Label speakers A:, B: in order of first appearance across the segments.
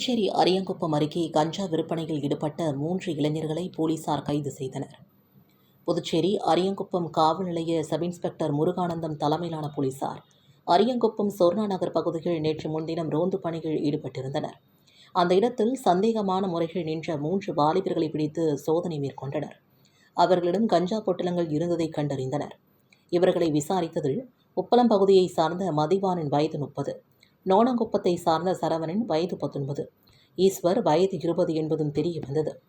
A: புதுச்சேரி அரியங்குப்பம் அருகே கஞ்சா விற்பனையில் ஈடுபட்ட மூன்று இளைஞர்களை போலீசார் கைது செய்தனர். புதுச்சேரி அரியங்குப்பம் காவல் நிலைய சப் இன்ஸ்பெக்டர் முருகானந்தம் தலைமையிலான போலீசார் அரியங்குப்பம் சொர்ணா நகர் பகுதியில் நேற்று முன்தினம் ரோந்து பணியில் ஈடுபட்டிருந்தனர். அந்த இடத்தில் சந்தேகமான முறையில் நின்ற மூன்று வாலிபர்களை பிடித்து சோதனை மேற்கொண்டனர். அவர்களிடம் கஞ்சா பொட்டலங்கள் இருந்ததை கண்டறிந்தனர். இவர்களை விசாரித்ததில் உப்பளம் பகுதியை சார்ந்த மதிவானின் வயது முப்பது. நோனங்குப்பத்தை சார்ந்த சரவணன் வயது பத்தொன்பது. ஈஸ்வர் வயது இருபது என்பதும் தெரிய வந்தது.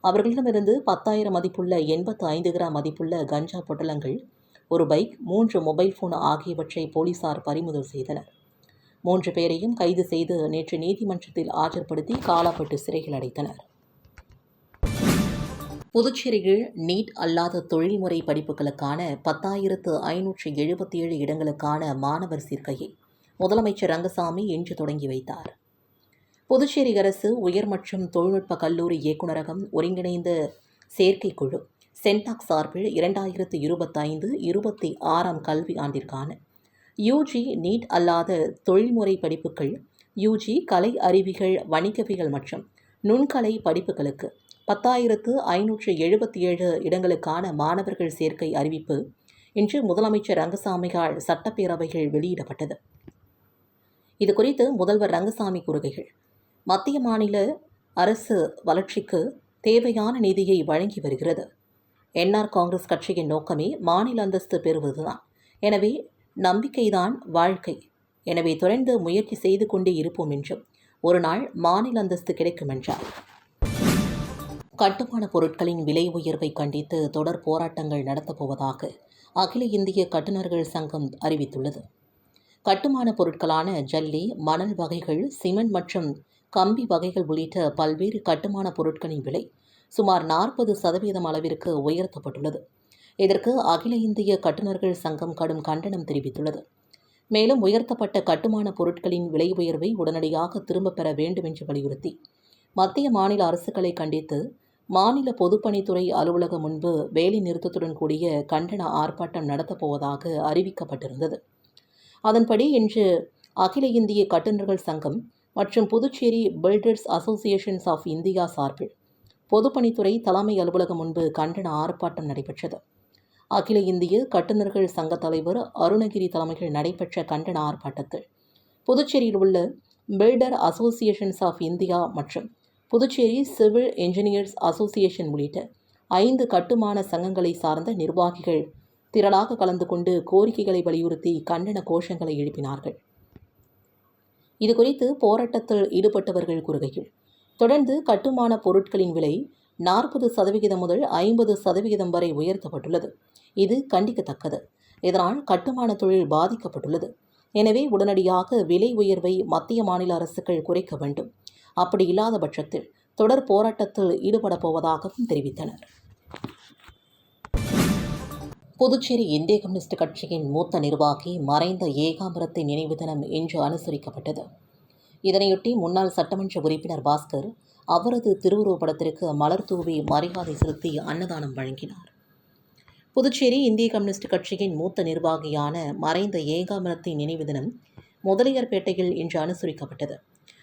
A: அவர்களிடமிருந்து பத்தாயிரம் மதிப்புள்ள எண்பத்து ஐந்து கிராம் மதிப்புள்ள கஞ்சா பொட்டலங்கள் ஒரு பைக் மூன்று மொபைல் ஃபோன் ஆகியவற்றை போலீசார் பறிமுதல் செய்தனர். மூன்று பேரையும் கைது செய்து நேற்று நீதிமன்றத்தில் ஆஜர்படுத்தி காலாப்பட்டு சிறையில் அடைத்தனர். புதுச்சேரியில் நீட் அல்லாத தொழில்முறை படிப்புகளுக்கான பத்தாயிரத்து ஐநூற்று எழுபத்தி ஏழு இடங்களுக்கான மாணவர் சேர்க்கையை முதலமைச்சர் ரங்கசாமி இன்று தொடங்கி வைத்தார். புதுச்சேரி அரசு உயர் மற்றும் தொழில்நுட்ப கல்லூரி இயக்குநரகம் ஒருங்கிணைந்த சேர்க்கைக்குழு சென்டாக் சார்பில் இரண்டாயிரத்து இருபத்தைந்து இருபத்தி ஆறாம் கல்வி ஆண்டிற்கான யூஜி நீட் அல்லாத தொழில்முறை படிப்புகள் யூஜி கலை அறிவிகள் வணிகவியல் மற்றும் நுண்கலை படிப்புகளுக்கு பத்தாயிரத்து ஐநூற்று எழுபத்தி ஏழு இடங்களுக்கான மாணவர்கள் சேர்க்கை அறிவிப்பு இன்று முதலமைச்சர் ரங்கசாமியால் சட்டப்பேரவையில் வெளியிடப்பட்டது. இது குறித்து முதல்வர் ரங்கசாமி கூறுகைகள். மத்திய மாநில அரசு வளர்ச்சிக்கு தேவையான நிதியை வழங்கி வருகிறது. என்ஆர் காங்கிரஸ் கட்சியின் நோக்கமே மாநில அந்தஸ்து பெறுவதுதான். எனவே நம்பிக்கைதான் வாழ்க்கை. எனவே தொடர்ந்து முயற்சி செய்து கொண்டே இருப்போம் என்றும் ஒரு நாள் மாநில அந்தஸ்து கிடைக்கும் என்றார். கட்டுமான பொருட்களின் விலை உயர்வை கண்டித்து தொடர் போராட்டங்கள் நடத்தப்போவதாக அகில இந்திய கட்டுநர்கள் சங்கம் அறிவித்துள்ளது. கட்டுமான பொருட்களான ஜல்லி மணல் வகைகள் சிமெண்ட் மற்றும் கம்பி வகைகள் உள்ளிட்ட பல்வேறு கட்டுமான பொருட்களின் விலை சுமார் நாற்பது சதவீதம் அளவிற்கு உயர்த்தப்பட்டுள்ளது. இதற்கு அகில இந்திய கட்டுநர்கள் சங்கம் கடும் கண்டனம் தெரிவித்துள்ளது. மேலும் உயர்த்தப்பட்ட கட்டுமான பொருட்களின் விலை உயர்வை உடனடியாக திரும்பப் பெற வேண்டும் என்று வலியுறுத்தி மத்திய மாநில அரசுகளை கண்டித்து மாநில பொதுப்பணித்துறை அலுவலகம் முன்பு வேலை நிறுத்தத்துடன் கூடிய கண்டன ஆர்ப்பாட்டம் நடத்தப்போவதாக அறிவிக்கப்பட்டிருந்தது. அதன்படி இன்று அகில இந்திய கட்டுநர்கள் சங்கம் மற்றும் Puducherry builders associations of India சார்பில் பொதுப்பணித்துறை தலைமை அலுவலகம் முன்பு கண்டன ஆர்ப்பாட்டம் நடைபெற்றது. அகில இந்திய கட்டுநர்கள் சங்க தலைவர் அருணகிரி தலைமையில் நடைபெற்ற கண்டன ஆர்ப்பாட்டத்தில் புதுச்சேரியில் உள்ள பில்டர் அசோசியேஷன்ஸ் ஆஃப் இந்தியா மற்றும் புதுச்சேரி சிவில் என்ஜினியர்ஸ் அசோசியேஷன் உள்ளிட்ட ஐந்து கட்டுமான சங்கங்களை சார்ந்த நிர்வாகிகள் திரளாக கலந்து கொண்டு கோரிக்கைகளை வலியுறுத்தி கண்டன கோஷங்களை எழுப்பினார்கள். இதுகுறித்து போராட்டத்தில் ஈடுபட்டவர்கள் கூறுகையில் தொடர்ந்து கட்டுமான பொருட்களின் விலை நாற்பது சதவிகிதம் முதல் ஐம்பது சதவிகிதம் வரை உயர்த்தப்பட்டுள்ளது. இது கண்டிக்கத்தக்கது. இதனால் கட்டுமான தொழில் பாதிக்கப்பட்டுள்ளது. எனவே உடனடியாக விலை உயர்வை மத்திய மாநில அரசுகள் குறைக்க வேண்டும். அப்படி இல்லாத பட்சத்தில் தொடர் போராட்டத்தில் ஈடுபடப் போவதாகவும் தெரிவித்தனர். புதுச்சேரி இந்திய கம்யூனிஸ்ட் கட்சியின் மூத்த நிர்வாகி மறைந்த ஏகாம்பரத்தின் நினைவு தினம் இன்று அனுசரிக்கப்பட்டது. இதனையொட்டி முன்னாள் சட்டமன்ற உறுப்பினர் பாஸ்கர் அவரது திருவுருவப்படத்திற்கு மலர் தூவி மரியாதை செலுத்தி அன்னதானம் வழங்கினார். புதுச்சேரி இந்திய கம்யூனிஸ்ட் கட்சியின் மூத்த நிர்வாகியான மறைந்த ஏகாம்பரத்தின் நினைவு தினம் முதலியார்பேட்டையில் இன்று அனுசரிக்கப்பட்டது.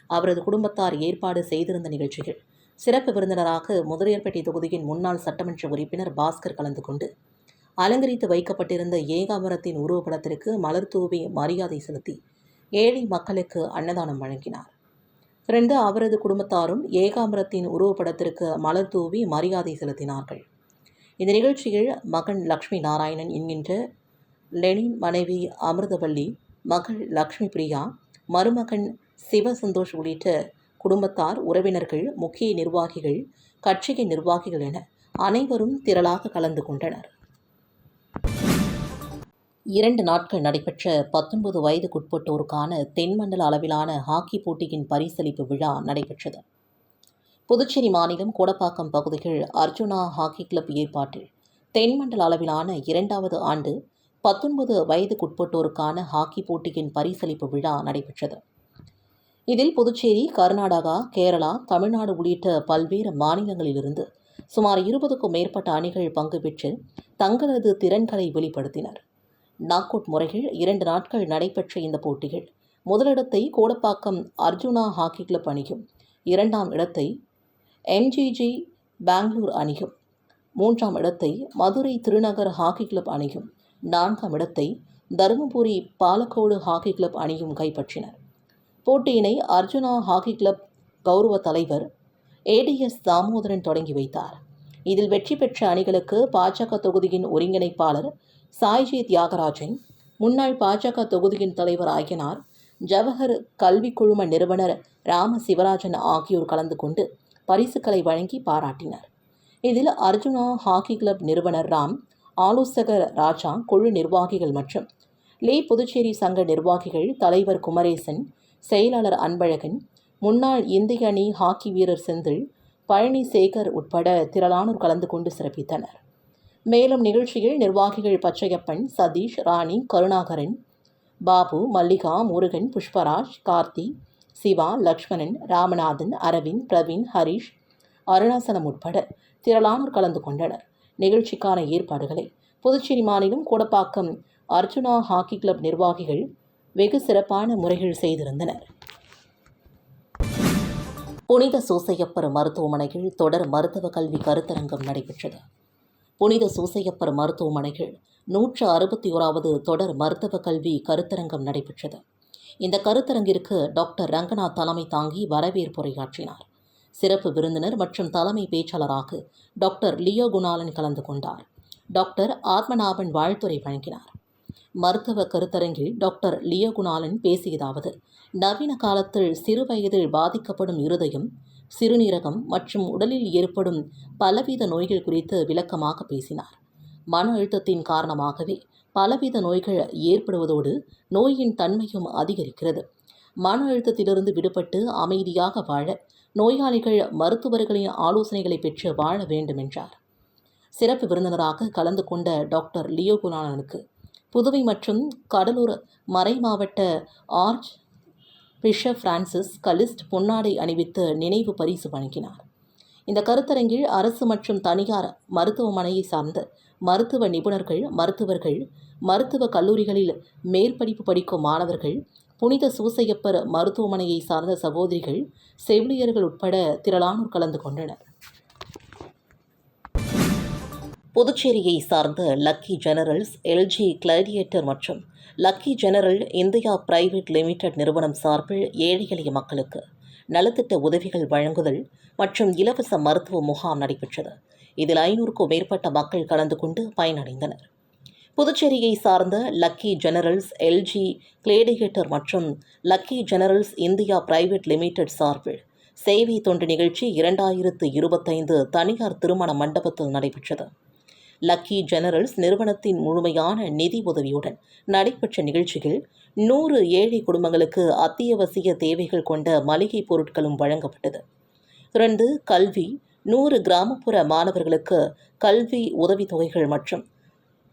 A: அவரது குடும்பத்தார் ஏற்பாடு செய்திருந்த நிகழ்ச்சியில் சிறப்பு விருந்தினராக முதலியார்பேட்டை தொகுதியின் முன்னாள் சட்டமன்ற உறுப்பினர் பாஸ்கர் கலந்து கொண்டு அலங்கரித்து வைக்கப்பட்டிருந்த ஏகாமரத்தின் உருவப்படத்திற்கு மலர் தூவி மரியாதை செலுத்தி ஏழை மக்களுக்கு அன்னதானம் வழங்கினார். இரண்டு அவரது குடும்பத்தாரும் ஏகாம்பரத்தின் உருவப்படத்திற்கு மலர் தூவி மரியாதை செலுத்தினார்கள். இந்த நிகழ்ச்சியில் மகன் லக்ஷ்மி நாராயணன் என்கின்ற லெனின் மனைவி அமிர்தவள்ளி மகள் லக்ஷ்மி பிரியா மருமகன் சிவ சந்தோஷ் உள்ளிட்ட குடும்பத்தார் உறவினர்கள் முக்கிய நிர்வாகிகள் கட்சியின் நிர்வாகிகள் என அனைவரும் திரளாக கலந்து கொண்டனர். இரண்டு நாட்கள் நடைபெற்ற பத்தொன்பது வயதுக்குட்பட்டோருக்கான தென்மண்டல அளவிலான ஹாக்கி போட்டியின் பரிசளிப்பு விழா நடைபெற்றது. புதுச்சேரி மாநிலம் கோடப்பாக்கம் பகுதியில் அர்ஜுனா ஹாக்கி கிளப் ஏற்பாட்டில் தென்மண்டல அளவிலான இரண்டாவது ஆண்டு பத்தொன்பது வயதுக்குட்பட்டோருக்கான ஹாக்கி போட்டியின் பரிசளிப்பு விழா நடைபெற்றது. இதில் புதுச்சேரி கர்நாடகா கேரளா தமிழ்நாடு உள்ளிட்ட பல்வேறு மாநிலங்களிலிருந்து சுமார் இருபதுக்கும் மேற்பட்ட அணிகள் பங்கு பெற்று தங்களது திறன்களை வெளிப்படுத்தினர். நாக் அவுட் முறையில் இரண்டு நாட்கள் நடைபெற்ற இந்த போட்டிகள் முதலிடத்தை கோடப்பாக்கம் அர்ஜுனா ஹாக்கி கிளப் அணியும் இரண்டாம் இடத்தை எம்ஜிஜி பெங்களூர் அணியும் மூன்றாம் இடத்தை மதுரை திருநகர் ஹாக்கி கிளப் அணியும் நான்காம் இடத்தை தருமபுரி பாலக்கோடு ஹாக்கி கிளப் அணியும் கைப்பற்றினர். போட்டியினை அர்ஜுனா ஹாக்கி கிளப் கௌரவ தலைவர் ஏடிஎஸ் தாமோதரன் தொடங்கி வைத்தார். இதில் வெற்றி பெற்ற அணிகளுக்கு பாஜக தொகுதியின் ஒருங்கிணைப்பாளர் சாய்ஜி தியாகராஜன் முன்னாள் பாஜக தொகுதியின் தலைவர் ஆகியனார் ஜவஹர் கல்வி குழும நிறுவனர் ராம சிவராஜன் ஆகியோர் கலந்து கொண்டு பரிசுகளை வழங்கி பாராட்டினர். இதில் அர்ஜுனா ஹாக்கி கிளப் நிறுவனர் ராம் ஆலோசகர் ராஜா குழு நிர்வாகிகள் மற்றும் லே புதுச்சேரி சங்க நிர்வாகிகள் தலைவர் குமரேசன் செயலாளர் அன்பழகன் முன்னாள் இந்திய அணி ஹாக்கி வீரர் செந்தில் பழனி சேகர் உட்பட திரளானோர் கலந்து கொண்டு சிறப்பித்தனர். மேலும் நிகழ்ச்சியில் நிர்வாகிகள் பச்சையப்பன் சதீஷ் ராணி கருணாகரன் பாபு மல்லிகா முருகன் புஷ்பராஜ் கார்த்தி சிவா லக்ஷ்மணன் ராமநாதன் அரவிந்த் பிரவீன் ஹரிஷ் அருணாசலம் உட்பட திரளானோர் கலந்து கொண்டனர். நிகழ்ச்சிக்கான ஏற்பாடுகளை புதுச்சேரி மாநிலம் கூடப்பாக்கம் அர்ஜுனா ஹாக்கி கிளப் நிர்வாகிகள் வெகு சிறப்பான முறைகள் செய்திருந்தனர். புனித சூசையப்பர் மருத்துவமனையில் தொடர் மருத்துவ கல்வி கருத்தரங்கம் நடைபெற்றது. புனித சூசையப்பர் மருத்துவமனையில் நூற்று அறுபத்தி ஓராவது தொடர் மருத்துவ கல்வி கருத்தரங்கம் நடைபெற்றது. இந்த கருத்தரங்கிற்கு டாக்டர் ரங்கநாத் தலைமை தாங்கி வரவேற்புரையாற்றினார். சிறப்பு விருந்தினர் மற்றும் தலைமை பேச்சாளராக டாக்டர் லியோ குணாலன் கலந்து கொண்டார். டாக்டர் ஆத்மநாபன் வாழ்த்துறை வழங்கினார். மருத்துவ கருத்தரங்கில் டாக்டர் லியோ குணாலன் பேசியதாவது நவீன காலத்தில் சிறுவயதில் பாதிக்கப்படும் இருதயம் சிறுநீரகம் மற்றும் உடலில் ஏற்படும் பலவித நோய்கள் குறித்து விளக்கமாக பேசினார். மன அழுத்தத்தின் காரணமாகவே பலவித நோய்கள் ஏற்படுவதோடு நோயின் தன்மையும் அதிகரிக்கிறது. மன அழுத்தத்திலிருந்து விடுபட்டு அமைதியாக வாழ நோயாளிகள் மருத்துவர்களின் ஆலோசனைகளை பெற்று வாழ வேண்டும் என்றார் சிறப்பு விருந்தினராக கலந்து கொண்ட டாக்டர் லியோ குணாலனுக்கு புதுவை மற்றும் கடலூர் மறைமாவட்ட ஆர்ச் பிஷப் பிரான்சிஸ் கலிஸ்ட் பொன்னாடை அணிவித்து நினைவு பரிசு வழங்கினார். இந்த கருத்தரங்கில் அரசு மற்றும் தனியார் மருத்துவமனையை சார்ந்த மருத்துவ நிபுணர்கள் மருத்துவர்கள் மருத்துவ கல்லூரிகளில் மேற்படிப்பு படிக்கும் மாணவர்கள் புனித சூசையப்பர் மருத்துவமனையை சார்ந்த சகோதரிகள் செவிலியர்கள் உட்பட திரளானோர் கலந்து கொண்டனர். புதுச்சேரியை சார்ந்த லக்கி ஜெனரல்ஸ் எல்ஜி கிளாடியேட்டர் மற்றும் Lucky General India private limited நிறுவனம் சார்பில் ஏழை எளிய மக்களுக்கு நலத்திட்ட உதவிகள் வழங்குதல் மற்றும் இலவச மருத்துவ முகாம் நடைபெற்றது. இதில் ஐநூறுக்கும் மேற்பட்ட மக்கள் கலந்து கொண்டு பயனடைந்தனர். புதுச்சேரியை சார்ந்த லக்கி ஜெனரல்ஸ் எல்ஜி கிளேடிகேட்டர் மற்றும் Lucky Generals India private limited சார்பில் சேவை தொண்டு நிகழ்ச்சி இரண்டாயிரத்து இருபத்தைந்து தனியார் திருமண மண்டபத்தில் நடைபெற்றது. லக்கி ஜெனரல்ஸ் நிறுவனத்தின் முழுமையான நிதி உதவியுடன் நடைபெற்ற நிகழ்ச்சியில் நூறு ஏழை குடும்பங்களுக்கு அத்தியாவசிய தேவைகள் கொண்ட மளிகை பொருட்களும் வழங்கப்பட்டது. இரண்டு கல்வி. நூறு கிராமப்புற மாணவர்களுக்கு கல்வி உதவித்தொகைகள் மற்றும்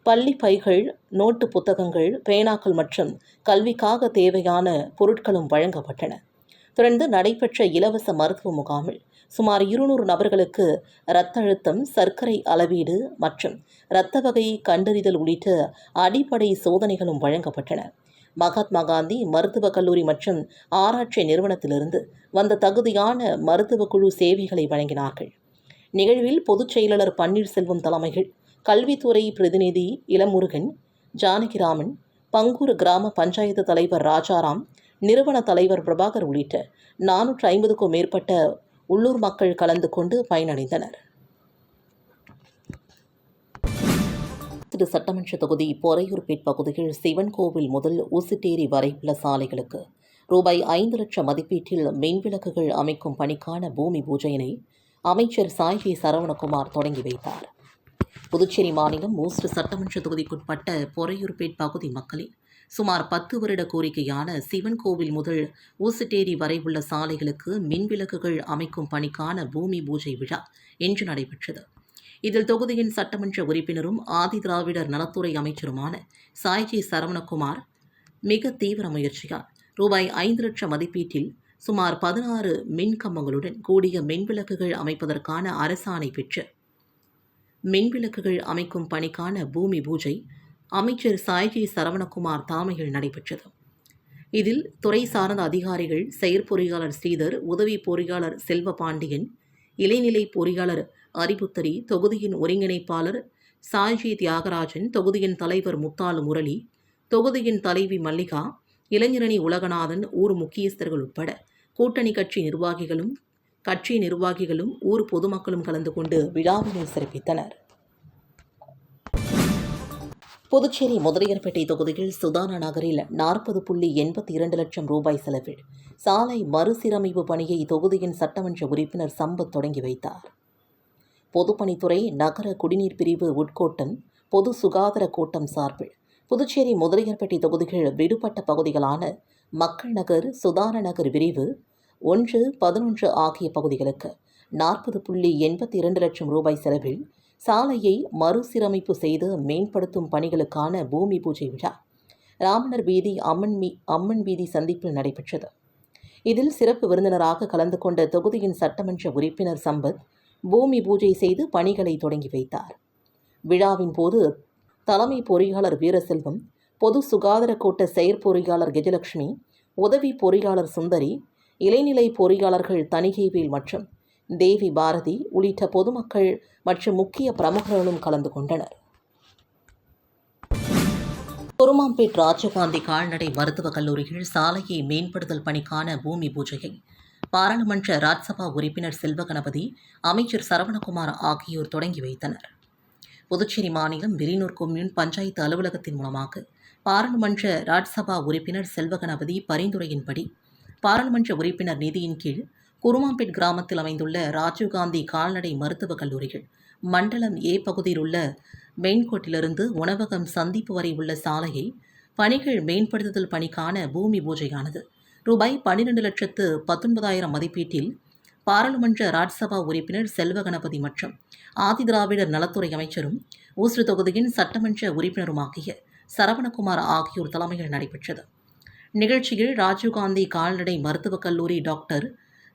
A: பள்ளி பைகள் நோட்டு புத்தகங்கள் பேனாக்கள் மற்றும் கல்விக்காக தேவையான பொருட்களும் வழங்கப்பட்டன. தொடர்ந்து நடைபெற்ற இலவச மருத்துவ முகாமில் சுமார் இருநூறு நபர்களுக்கு இரத்த அழுத்தம் சர்க்கரை அளவீடு மற்றும் இரத்த வகை கண்டறிதல் உள்ளிட்ட அடிப்படை சோதனைகளும் வழங்கப்பட்டன. மகாத்மா காந்தி மருத்துவக் கல்லூரி மற்றும் ஆராய்ச்சி நிறுவனத்திலிருந்து வந்த தகுதியான மருத்துவ குழு சேவைகளை வழங்கினார்கள். நிகழ்வில் பொதுச் செயலாளர் பன்னீர்செல்வம் தலைமைகள் கல்வித்துறை பிரதிநிதி இளமுருகன் ஜானகிராமன் பங்கூர் கிராம பஞ்சாயத்து தலைவர் ராஜாராம் நிறுவன தலைவர் பிரபாகர் உள்ளிட்ட நானூற்று ஐம்பதுக்கும் மேற்பட்ட உள்ளூர் மக்கள் கலந்து கொண்டு பயனடைந்தனர். திரு சட்டமன்ற தொகுதி பொறையூர்பேட் பகுதியில் சிவன் கோவில் முதல் ஊசிட்டேரி வரை உள்ள சாலைகளுக்கு ரூபாய் ஐந்து லட்சம் மதிப்பீட்டில் மின்விளக்குகள் அமைக்கும் பணிக்கான பூமி பூஜையினை அமைச்சர் சாய்ஜி சரவணகுமார் தொடங்கி வைத்தார். புதுச்சேரி மாநிலம் மூஸ்ட் சட்டமன்ற தொகுதிக்குட்பட்ட பொறையூர்பேட் பகுதி மக்களின் சுமார் பத்து வருட கோரிக்கையான சிவன் கோவில் முதல் ஊசுட்டேரி வரை உள்ள சாலைகளுக்கு மின்விளக்குகள் அமைக்கும் பணிக்கான பூமி பூஜை விழா இன்று நடைபெற்றது. இதில் தொகுதியின் சட்டமன்ற உறுப்பினரும் ஆதி திராவிடர் நலத்துறை அமைச்சருமான சாய்ஜி சரவணகுமார் மிக தீவிர முயற்சியால் ரூபாய் ஐந்து லட்சம் மதிப்பீட்டில் சுமார் பதினாறு மின்கம்பங்களுடன் கூடிய மின்விளக்குகள் அமைப்பதற்கான அரசாணை பெற்று மின்விளக்குகள் அமைக்கும் பணிக்கான பூமி பூஜை அமைச்சர் சாய்ஜி சரவணகுமார் தலைமையில் நடைபெற்றது. இதில் துறை சார்ந்த அதிகாரிகள் செயற்பொறியாளர் ஸ்ரீதர் உதவி பொறியாளர் செல்வ பாண்டியன் இளைநிலை பொறியாளர் அரிபுத்தரி தொகுதியின் ஒருங்கிணைப்பாளர் சாய்ஜி தியாகராஜன் தொகுதியின் தலைவர் முத்தாலு முரளி தொகுதியின் தலைவி மல்லிகா இளைஞரணி உலகநாதன் ஊர் முக்கியஸ்தர்கள் உட்பட கூட்டணி கட்சி நிர்வாகிகளும் கட்சி நிர்வாகிகளும் ஊர் பொதுமக்களும் கலந்து கொண்டு விழாவினை சிறப்பித்தனர். புதுச்சேரி முதலியார்பேட்டை தொகுதியில் சுதானா நகரில் நாற்பது புள்ளி எண்பத்தி இரண்டு லட்சம் ரூபாய் செலவில் சாலை மறுசீரமைப்பு பணியை தொகுதியின் சட்டமன்ற உறுப்பினர் சம்பத் தொடங்கி வைத்தார். பொதுப்பணித்துறை நகர குடிநீர் பிரிவு உட்கோட்டம் பொது சுகாதார கோட்டம் சார்பில் புதுச்சேரி முதலியார்பேட்டை தொகுதிகள் விடுபட்ட பகுதிகளான மக்கள் நகர் சுதான நகர் விரிவு ஒன்று பதினொன்று ஆகிய பகுதிகளுக்கு நாற்பது புள்ளி எண்பத்தி இரண்டு லட்சம் ரூபாய் செலவில் சாலையை மறுசீரமைப்பு செய்து மேம்படுத்தும் பணிகளுக்கான பூமி பூஜை விழா. ராமனர் வீதி அம்மன் மீ அம்மன் வீதி சந்திப்பில் நடைபெற்றது. இதில் சிறப்பு விருந்தினராக கலந்து கொண்ட தொகுதியின் சட்டமன்ற உறுப்பினர் சம்பத் பூமி பூஜை செய்து பணிகளை தொடங்கி வைத்தார். விழாவின் போது தலைமை பொறியாளர் வீரசெல்வம் பொது சுகாதார கோட்ட செயற்பொறியாளர் கஜலட்சுமி உதவி பொறியாளர் சுந்தரி இளைநிலை பொறியாளர்கள் தணிகைவேல் மற்றும் தேவி பாரதி உள்ளிட்ட பொதுமக்கள் மற்றும் முக்கிய பிரமுகர்களும் கலந்து கொண்டனர். குருமாம்பேட் ராஜீவ்காந்தி கால்நடை மருத்துவக் கல்லூரியில் சாலையை மேம்படுத்தல் பணிக்கான பூமி பூஜையை பாராளுமன்ற ராஜ்சபா உறுப்பினர் செல்வகணபதி அமைச்சர் சரவணகுமார் ஆகியோர் தொடங்கி வைத்தனர். புதுச்சேரி மாநிலம் விரினூர் கொம்யூன் பஞ்சாயத்து அலுவலகத்தின் மூலமாக பாராளுமன்ற ராஜ்சபா உறுப்பினர் செல்வகணபதி பரிந்துரையின்படி பாராளுமன்ற உறுப்பினர் நிதியின் கீழ் குருமாம்பேட் கிராமத்தில் அமைந்துள்ள ராஜீவ்காந்தி கால்நடை மருத்துவக் கல்லூரிகள். மண்டலம் ஏ பகுதியில் உள்ள மெயின்கோட்டிலிருந்து உணவகம் சந்திப்பு வரை உள்ள சாலையை பணிகள் மேம்படுத்துதல் பணிக்கான பூமி பூஜையானது. ரூபாய் பன்னிரண்டு லட்சத்து பத்தொன்பதாயிரம் மதிப்பீட்டில் பாராளுமன்ற ராஜ்சபா உறுப்பினர் செல்வ கணபதி மற்றும் ஆதிதிராவிடர் நலத்துறை அமைச்சரும் ஊசுறு தொகுதியின் சட்டமன்ற உறுப்பினருமாகிய சரவணகுமார் ஆகியோர் தலைமையில் நடைபெற்றது. நிகழ்ச்சியில் ராஜீவ்காந்தி கால்நடை மருத்துவக் கல்லூரி டாக்டர்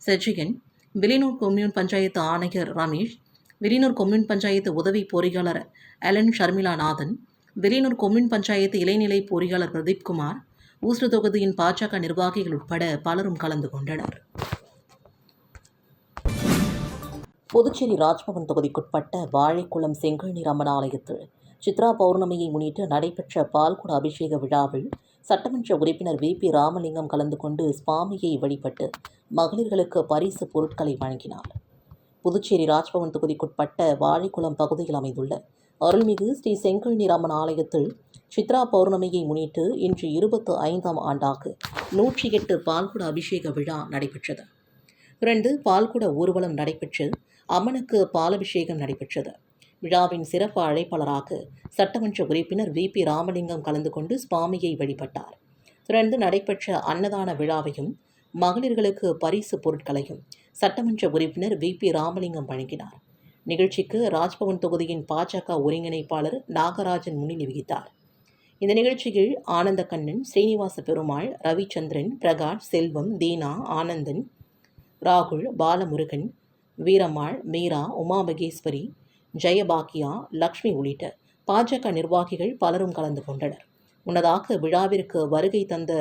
A: செஜிகன் விலினூர் கொம்யூன் பஞ்சாயத்து ஆணையர் ரமேஷ் விலினூர் கொம்யூன் பஞ்சாயத்து உதவி பொறியாளர் அலன் ஷர்மிளா நாதன் விலினூர் கொம்யூன் பஞ்சாயத்து இளைநிலை பொறியாளர் பிரதீப்குமார் ஊசுறு தொகுதியின் பாஜக நிர்வாகிகள் உட்பட பலரும் கலந்து கொண்டனர். புதுச்சேரி ராஜ்பவன் தொகுதிக்குட்பட்ட வாழைக்குளம் செங்கல்நீர் அம்மன் ஆலயத்தில் சித்ரா பௌர்ணமியை முன்னிட்டு நடைபெற்ற பால்குட அபிஷேக விழாவில் சட்டமன்ற உறுப்பினர் வி. பி. ராமலிங்கம் கலந்து கொண்டு சுவாமியை வழிபட்டு மகளிர்களுக்கு பரிசு பொருட்களை வழங்கினார். புதுச்சேரி ராஜ்பவன் தொகுதிக்குட்பட்ட வாழைக்குளம் பகுதியில் அமைந்துள்ள அருள்மிகு ஸ்ரீ செங்கல்நீர் அம்மன் ஆலயத்தில் சித்ரா பௌர்ணமியை முன்னிட்டு இன்று இருபத்து ஐந்தாம் ஆண்டாக நூற்றி எட்டு பால்குட அபிஷேக விழா நடைபெற்றது. இரண்டு பால்குட ஊர்வலம் நடைபெற்று அம்மனுக்கு பாலபிஷேகம் நடைபெற்றது. விழாவின் சிறப்பு அழைப்பாளராக சட்டமன்ற உறுப்பினர் வி. பி. ராமலிங்கம் கலந்து கொண்டு சுவாமியை வழிபட்டார். தொடர்ந்து நடைபெற்ற அன்னதான விழாவையும் மகளிர்களுக்கு பரிசு பொருட்களையும் சட்டமன்ற உறுப்பினர் வி. பி. ராமலிங்கம் வழங்கினார். நிகழ்ச்சிக்கு ராஜ்பவன் தொகுதியின் பாஜக ஒருங்கிணைப்பாளர் நாகராஜன் முன்னிலை வகித்தார். இந்த நிகழ்ச்சியில் ஆனந்தக்கண்ணன் ஸ்ரீனிவாச பெருமாள் ரவிச்சந்திரன் பிரகாஷ் செல்வம் தீனா ஆனந்தன் ராகுல் பாலமுருகன் வீரம்மாள் மீரா உமா மகேஸ்வரி ஜெயபாக்கியா லக்ஷ்மி உள்ளிட்ட பாஜக நிர்வாகிகள் பலரும் கலந்து கொண்டனர். முன்னதாக விழாவிற்கு வருகை தந்த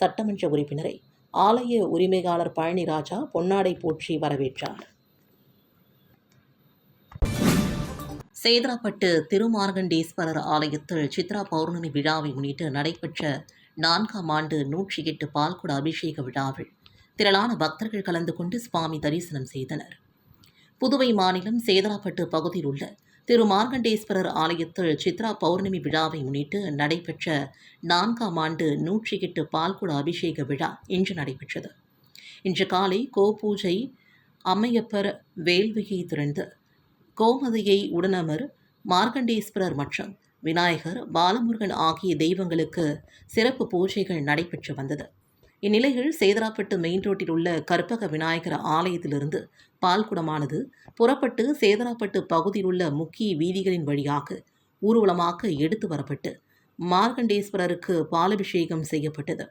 A: சட்டமன்ற உறுப்பினரை ஆலய உரிமையாளர் பழனிராஜா பொன்னாடை போற்றி வரவேற்றார். சேதராப்பட்டு திருமார்கண்டேஸ்வரர் ஆலயத்தில் சித்ரா பௌர்ணமி விழாவை முன்னிட்டு நடைபெற்ற நான்காம் ஆண்டு நூற்றி எட்டு பால்குட அபிஷேக விழாவில் திரளான பக்தர்கள் கலந்து கொண்டு சுவாமி தரிசனம் செய்தனர். புதுவை மாநிலம் சேதராப்பட்டு பகுதியில் உள்ள திரு மார்கண்டேஸ்வரர் ஆலயத்தில் சித்ரா பௌர்ணமி விழாவை முன்னிட்டு நடைபெற்ற நான்காம் ஆண்டு நூற்றி எட்டு பால்குட அபிஷேக விழா இன்று நடைபெற்றது. இன்று காலை கோபூஜை அம்மையப்பர் வேள்வியை திறந்து கோமதியை உடனமர் மார்கண்டேஸ்வரர் மற்றும் விநாயகர் பாலமுருகன் ஆகிய தெய்வங்களுக்கு சிறப்பு பூஜைகள் நடைபெற்று வந்தது. இந்நிலையில் சேதராப்பட்டு மெயின் ரோட்டில் உள்ள கற்பக விநாயகர் ஆலயத்திலிருந்து பால்குடமானது புறப்பட்டு சேதராப்பட்டு பகுதியில் உள்ள முக்கிய வீதிகளின் வழியாக ஊர்வலமாக எடுத்து வரப்பட்டு மார்கண்டேஸ்வரருக்கு பாலபிஷேகம் செய்யப்பட்டது.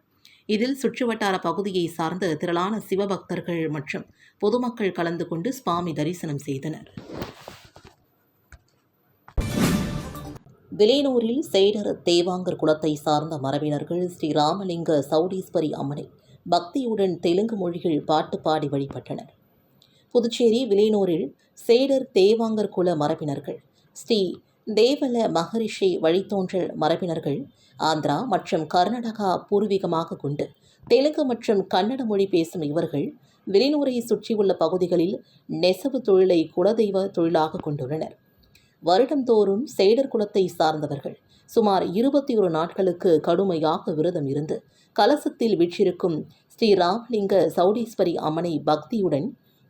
A: இதில் சுற்றுவட்டார பகுதியை சார்ந்த திரளான சிவபக்தர்கள் மற்றும் பொதுமக்கள் கலந்து கொண்டு சுவாமி தரிசனம் செய்தனர். விலையனூரில் சேடர் தேவாங்கர் குலத்தை சார்ந்த மரபினர்கள் ஸ்ரீ ராமலிங்க சௌடீஸ்வரி அம்மனை பக்தியுடன் தெலுங்கு மொழிகள் பாட்டு பாடி வழிபட்டனர். புதுச்சேரி விலையனூரில் சேடர் தேவாங்கர் குல மரபினர்கள் ஸ்ரீ தேவல மகரிஷி வழித்தோன்றல் மரபினர்கள் ஆந்திரா மற்றும் கர்நாடகா பூர்வீகமாக கொண்டு தெலுங்கு மற்றும் கன்னட மொழி பேசும் இவர்கள் விலைநூரை சுற்றியுள்ள பகுதிகளில் நெசவு தொழிலை குலதெய்வ தொழிலாக கொண்டுள்ளனர். வருடந்தோறும் சேடர் குலத்தை சார்ந்தவர்கள். சுமார் இருபத்தி ஒரு நாட்களுக்கு கடுமையாக விரதம் இருந்து கலசத்தில் வீற்றிருக்கும் ஸ்ரீ ராமலிங்க சௌடீஸ்வரி அம்மனை பக்தியுடன்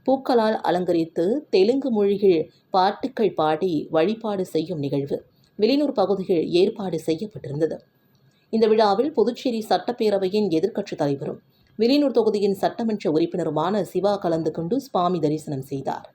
A: பூக்களால் அலங்கரித்து தெலுங்கு மொழியில் பாட்டுக்கள் பாடி வழிபாடு செய்யும் நிகழ்வு வெளியூர் பகுதியில் ஏற்பாடு செய்யப்பட்டிருந்தது. இந்த விழாவில் புதுச்சேரி சட்டப்பேரவையின் எதிர்க்கட்சித் தலைவரும் வெளியூர் தொகுதியின் சட்டமன்ற உறுப்பினருமான சிவா கலந்து கொண்டு சுவாமி தரிசனம் செய்தார்.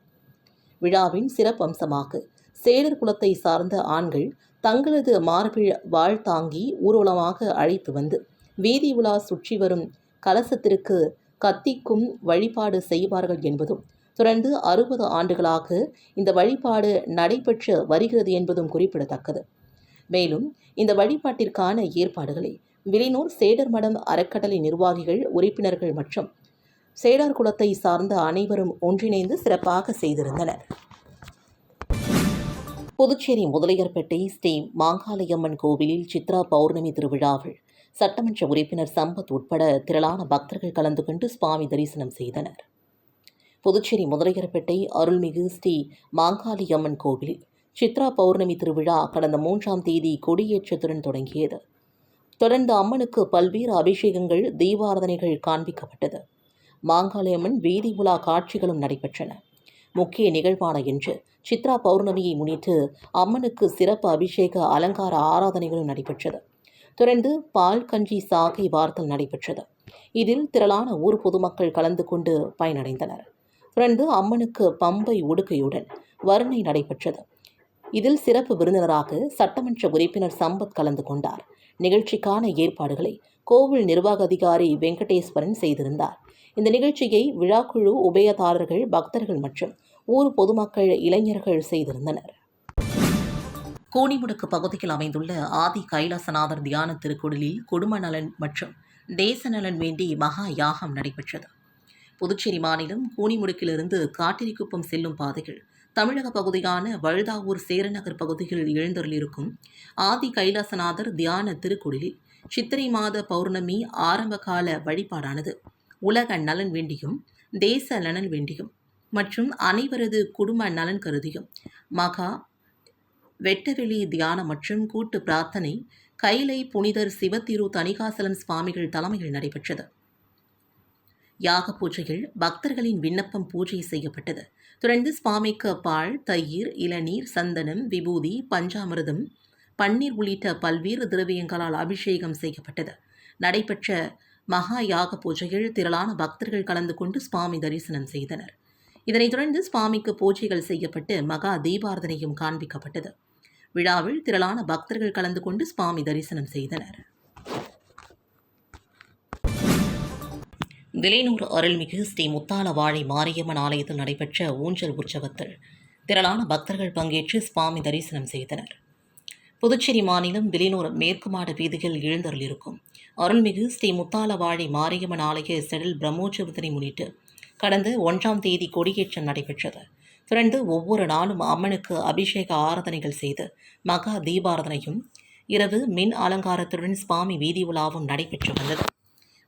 A: விழாவின் சிறப்பம்சமாக சேடர் குலத்தை சார்ந்த ஆண்கள் தங்களது மார்பில் வாழ் தாங்கி ஊர்வலமாக அழைத்து வந்து வீதி உலா சுற்றி வரும் கலசத்திற்கு கத்திக்கும் வழிபாடு செய்வார்கள் என்பதும் தொடர்ந்து அறுபது ஆண்டுகளாக இந்த வழிபாடு நடைபெற்று வருகிறது என்பதும் குறிப்பிடத்தக்கது. மேலும் இந்த வழிபாட்டிற்கான ஏற்பாடுகளை விலினூர் சேடர் மடம் அறக்கட்டளை நிர்வாகிகள் உறுப்பினர்கள் மற்றும் சேடார் குலத்தை சார்ந்த அனைவரும் ஒன்றிணைந்து சிறப்பாக செய்திருந்தனர். புதுச்சேரி முதலியார்பேட்டை ஸ்ரீ மாங்காளியம்மன் கோவிலில் சித்ரா பௌர்ணமி திருவிழாவில் சட்டமன்ற உறுப்பினர் சம்பத் உட்பட திரளான பக்தர்கள் கலந்து கொண்டு சுவாமி தரிசனம் செய்தனர். புதுச்சேரி முதலியார்பேட்டை அருள்மிகு ஸ்ரீ மாங்காளியம்மன் கோவிலில் சித்ரா பௌர்ணமி திருவிழா கடந்த மூன்றாம் தேதி கொடியேற்றத்துடன் தொடங்கியது. தொடர்ந்து அம்மனுக்கு பல்வேறு அபிஷேகங்கள் தீபாராதனைகள் காண்பிக்கப்பட்டது. மாங்காளியம்மன் வீதி உலா காட்சிகளும் நடைபெற்றன. முக்கிய நிகழ்வான இன்று. சித்ரா பௌர்ணமியை முன்னிட்டு அம்மனுக்கு சிறப்பு அபிஷேக அலங்கார ஆராதனைகளும் நடைபெற்றது. தொடர்ந்து பால் கஞ்சி சாகை வார்த்தல் நடைபெற்றது. இதில் திரளான ஊர் பொதுமக்கள் கலந்து கொண்டு பயனடைந்தனர். தொடர்ந்து அம்மனுக்கு பம்பை உடுக்கையுடன் வர்ணை நடைபெற்றது. இதில் சிறப்பு விருந்தினராக சட்டமன்ற உறுப்பினர் சம்பத் கலந்து கொண்டார். நிகழ்ச்சிக்கான ஏற்பாடுகளை கோவில் நிர்வாக அதிகாரி வெங்கடேஸ்வரன் செய்திருந்தார். இந்த நிகழ்ச்சியை விழாக்குழு உபயதாரர்கள் பக்தர்கள் மற்றும் ஊர் பொதுமக்கள் இளைஞர்கள் செய்திருந்தனர். கோணிமுடுக்கு பகுதியில் அமைந்துள்ள ஆதி கைலாசநாதர் தியான திருக்குடலில் குடும்ப நலன் மற்றும் தேச நலன் வேண்டி மகா யாகம் நடைபெற்றது. புதுச்சேரி மாநிலம் கூனிமுடுக்கிலிருந்து காட்டிரிக்குப்பம் செல்லும் பாதைகள் தமிழக பகுதியான வழுதாவூர் சேரநகர் பகுதியில் எழுந்தருளிருக்கும் ஆதி கைலாசநாதர் தியான திருக்குடலில் சித்திரை மாத பௌர்ணமி ஆரம்பகால வழிபாடானது. உலக நலன் வேண்டியும் தேச நலன் வேண்டியும் மற்றும் அனைவரது குடும்ப நலன் கருதியும். மகா வெட்டவெளி தியானம் மற்றும் கூட்டு பிரார்த்தனை கைலை புனிதர் சிவத்திரு தணிகாசலம் சுவாமிகள் தலைமையில் நடைபெற்றது. யாக பூஜைகள் பக்தர்களின் விண்ணப்பம் பூஜை செய்யப்பட்டது. தொடர்ந்து சுவாமிக்கு பால் தயிர் இளநீர் சந்தனம் விபூதி பஞ்சாமிரதம் பன்னீர் உள்ளிட்ட பல்வேறு திரவியங்களால் அபிஷேகம் செய்யப்பட்டது. நடைபெற்ற மகா யாக பூஜையில் திரளான பக்தர்கள் கலந்து கொண்டு சுவாமி தரிசனம் செய்தனர். இதனைத் தொடர்ந்து சுவாமிக்கு பூஜைகள் செய்யப்பட்டு மகா தீபார்த்தனையும் காண்பிக்கப்பட்டது. விழாவில் திரளான பக்தர்கள் கலந்து கொண்டு சுவாமி தரிசனம் செய்தனர். விலைநூர் அருள்மிகு ஸ்ரீ முத்தால வாழை மாரியம்மன் ஆலயத்தில் நடைபெற்ற ஊஞ்சல் உற்சவத்தில் திரளான பக்தர்கள் பங்கேற்று சுவாமி தரிசனம் செய்தனர். புதுச்சேரி மாநிலம் விலைநூர் மேற்கு மாட வீதியில் எழுந்தருளிருக்கும் அருள்மிகு ஸ்ரீ முத்தாலவாழி மாரியம்மன் ஆலய செடல் பிரம்மோற்சவத்தினை முன்னிட்டு கடந்த ஒன்றாம் தேதி கொடியேற்றம் நடைபெற்றது. தொடர்ந்து ஒவ்வொரு நாளும் அம்மனுக்கு அபிஷேக ஆராதனைகள் செய்து மகா தீபாராதனையும் இரவு மின் அலங்காரத்துடன் சுவாமி வீதி உலாவும் நடைபெற்று வந்தது.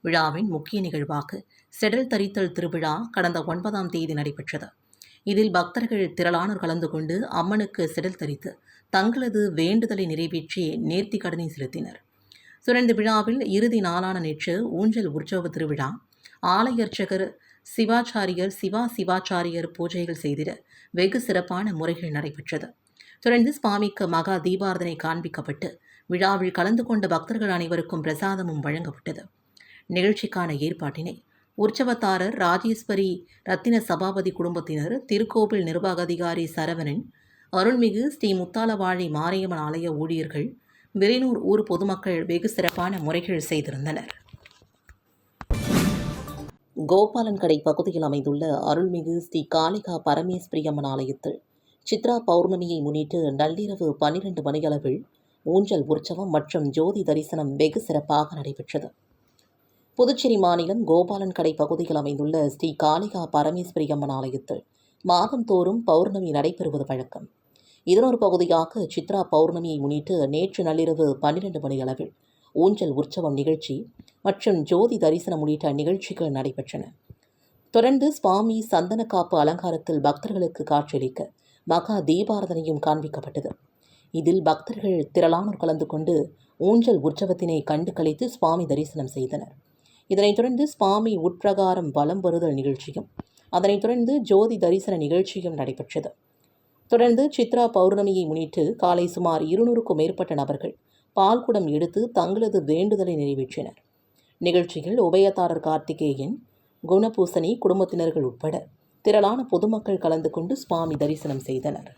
A: விழாவின் முக்கிய நிகழ்வாக செடல் தரித்தல் திருவிழா கடந்த ஒன்பதாம் தேதி நடைபெற்றது. இதில் பக்தர்கள் திரளானோர் கலந்து கொண்டு அம்மனுக்கு செடல் தரித்து தங்களது வேண்டுதலை நிறைவேற்றி நேர்த்தி கடனை செலுத்தினர். சுரந்த விழாவில் இறுதி நாளான நேற்று ஊஞ்சல் உற்சவ திருவிழா ஆலயர்ச்சகர் சிவாச்சாரியர் சிவா சிவாச்சாரியர் பூஜைகள் செய்திட வெகு சிறப்பான முறைகள் நடைபெற்றது. தொடர்ந்து சுவாமிக்கு மகா தீபாரதனை காண்பிக்கப்பட்டு விழாவில் கலந்து கொண்ட பக்தர்கள் அனைவருக்கும் பிரசாதமும் வழங்கப்பட்டது. நிகழ்ச்சிக்கான ஏற்பாட்டினை உற்சவத்தாரர் ராஜேஸ்வரி ரத்தின சபாபதி குடும்பத்தினர் திருக்கோவில் நிர்வாக அதிகாரி சரவணன் அருள்மிகு ஸ்ரீ முத்தாலவாழி மாரியம்மன் ஆலய ஊழியர்கள் விரைனூர் ஊர் பொதுமக்கள் வெகு சிறப்பான முறைகள் செய்திருந்தனர். கோபாலன்கடை பகுதியில் அமைந்துள்ள அருள்மிகு ஸ்ரீ காளிகா பரமேஸ்வரி அம்மன் ஆலயத்தில் சித்ரா பௌர்ணமியை முன்னிட்டு நள்ளிரவு பன்னிரண்டு மணியளவில் ஊஞ்சல் உற்சவம் மற்றும் ஜோதி தரிசனம் வெகு சிறப்பாக நடைபெற்றது. புதுச்சேரி மாநிலம் கோபாலன் கடை பகுதியில் அமைந்துள்ள ஸ்ரீ காளிகா பரமேஸ்வரி அம்மன் ஆலயத்தில் மாதந்தோறும் பௌர்ணமி நடைபெறுவது வழக்கம். இதனொரு பகுதியாக சித்ரா பௌர்ணமியை முன்னிட்டு நேற்று நள்ளிரவு பன்னிரண்டு மணி அளவில் ஊஞ்சல் உற்சவம் நிகழ்ச்சி மற்றும் ஜோதி தரிசனம் உள்ளிட்ட நிகழ்ச்சிகள் நடைபெற்றன. தொடர்ந்து சுவாமி சந்தனக்காப்பு அலங்காரத்தில் பக்தர்களுக்கு காட்சியளிக்க மகா தீபாரதனையும் காண்பிக்கப்பட்டது. இதில் பக்தர்கள் திரளானோர் கலந்து கொண்டு ஊஞ்சல் உற்சவத்தினை கண்டு கழித்து சுவாமி தரிசனம் செய்தனர். இதனைத் தொடர்ந்து சுவாமி உட்பிரகாரம் வலம் வருதல் நிகழ்ச்சியும் அதனைத் தொடர்ந்து ஜோதி தரிசன நிகழ்ச்சியும் நடைபெற்றது. தொடர்ந்து சித்ரா பௌர்ணமியை முன்னிட்டு காலை சுமார் இருநூறுக்கும் மேற்பட்ட நபர்கள் பால்குடம் எடுத்து தங்களது வேண்டுதலை நிறைவேற்றினர். நிகழ்ச்சியில் உபயதாரர் கார்த்திகேயன் குணபூசணி குடும்பத்தினர்கள் உட்பட திரளான பொதுமக்கள் கலந்து கொண்டு சுவாமி தரிசனம் செய்தனர்.